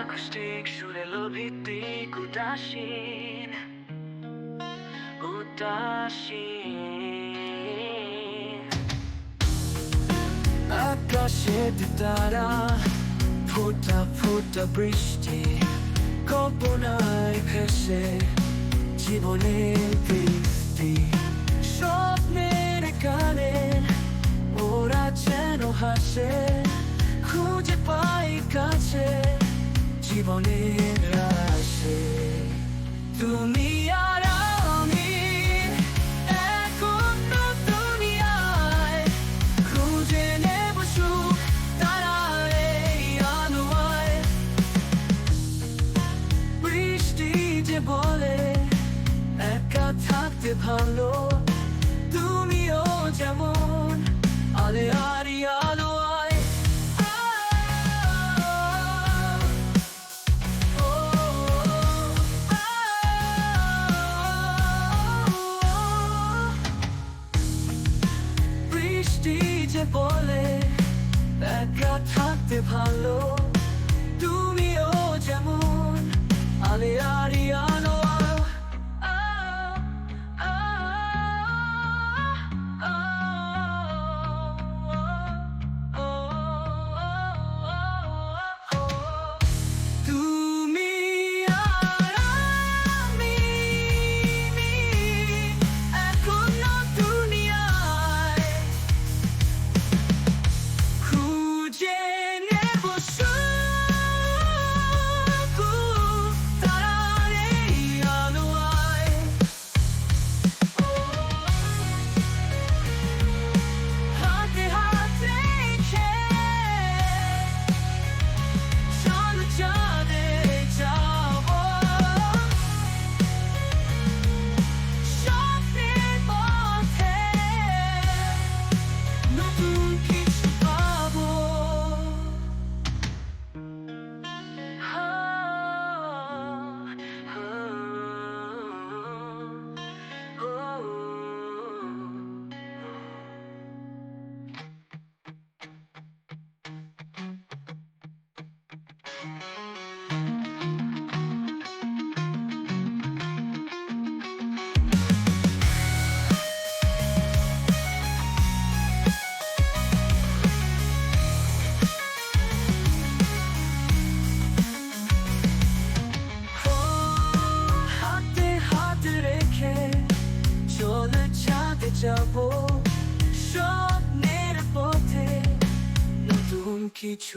আকস্মিক সুরে লোভিতিক উদাসীন উদাসীন আকাশে তারা ফোটা ফোটা বৃষ্টি কল্পনায় ভেসে জীবনের বৃষ্টি স্বপ্নের কানে ওরা যেন হাসে। জীবনের আমি অন্য দুনিয়ায় খুঁজে নেব বৃষ্টি যে বলে ভালো যে বলে একা থাকতে ভালো। যাব স্বপ্নের পথে। নতুন কিছু